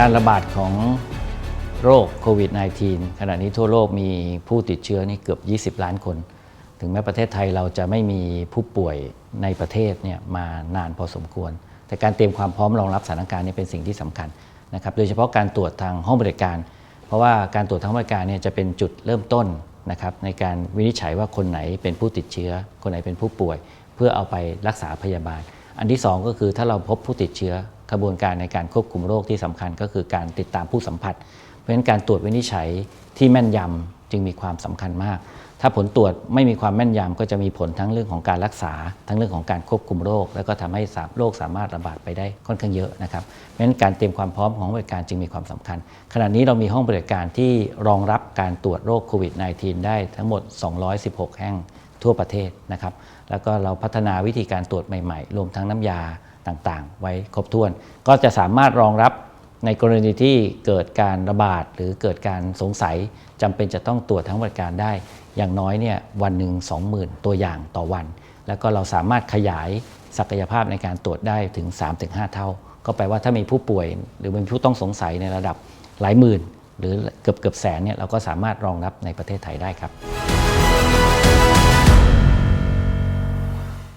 การระบาดของโรคโควิด -19 ขณะนี้ทั่วโลกมีผู้ติดเชื้อนี่เกือบ 20 ล้านคน ถึงแม้ประเทศไทยเราจะไม่มีผู้ป่วยในประเทศเนี่ยมานานพอสมควร แต่การเตรียมความพร้อมรองรับสถานการณ์นี้เป็นสิ่งที่สำคัญนะครับโดยเฉพาะการตรวจทางห้องบริการ เพราะว่าการตรวจทางห้องบริการเนี่ยจะเป็นจุดเริ่มต้นนะครับในการวินิจฉัยว่าคนไหนเป็นผู้ติดเชื้อ คนไหนเป็นผู้ป่วย เพื่อเอาไปรักษาพยาบาล อันที่ 2 ก็คือถ้าเราพบผู้ติดเชื้อ กระบวนการในการควบคุมโรคที่สำคัญก็คือการติดตามผู้สัมผัส เพราะฉะนั้นการตรวจวินิจฉัยที่แม่นยำจึงมีความสำคัญมาก ถ้าผลตรวจไม่มีความแม่นยำก็จะมีผลทั้งเรื่องของการรักษา ทั้งเรื่องของการควบคุมโรค แล้วก็ทำให้โรคสามารถระบาดไปได้ค่อนข้างเยอะนะครับเพราะฉะนั้นการเตรียมความพร้อมของบริการจึงมีความสำคัญ ขณะนี้เรามีห้องบริการที่รองรับการตรวจโรคโควิด -19 ได้ทั้งหมด 216 แห่งทั่วประเทศนะครับ แล้วก็เราพัฒนาวิธีการตรวจใหม่ ๆ รวมทั้งน้ำยา ต่างๆ ไว้ครบถ้วน ก็จะสามารถรองรับในกรณีที่เกิดการระบาดหรือเกิดการสงสัยจำเป็นจะต้องตรวจทั้งบริการได้ อย่างน้อยเนี่ยวันหนึ่ง20,000 ตัวอย่างต่อวัน แล้วก็เราสามารถขยายศักยภาพในการตรวจได้ถึง 3-5 เท่า ก็แปลว่าถ้ามีผู้ป่วย หรือเป็นผู้ต้องสงสัยในระดับหลายหมื่น หรือเกือบเกือบแสนเนี่ยเราก็สามารถรองรับในประเทศไทยได้ครับ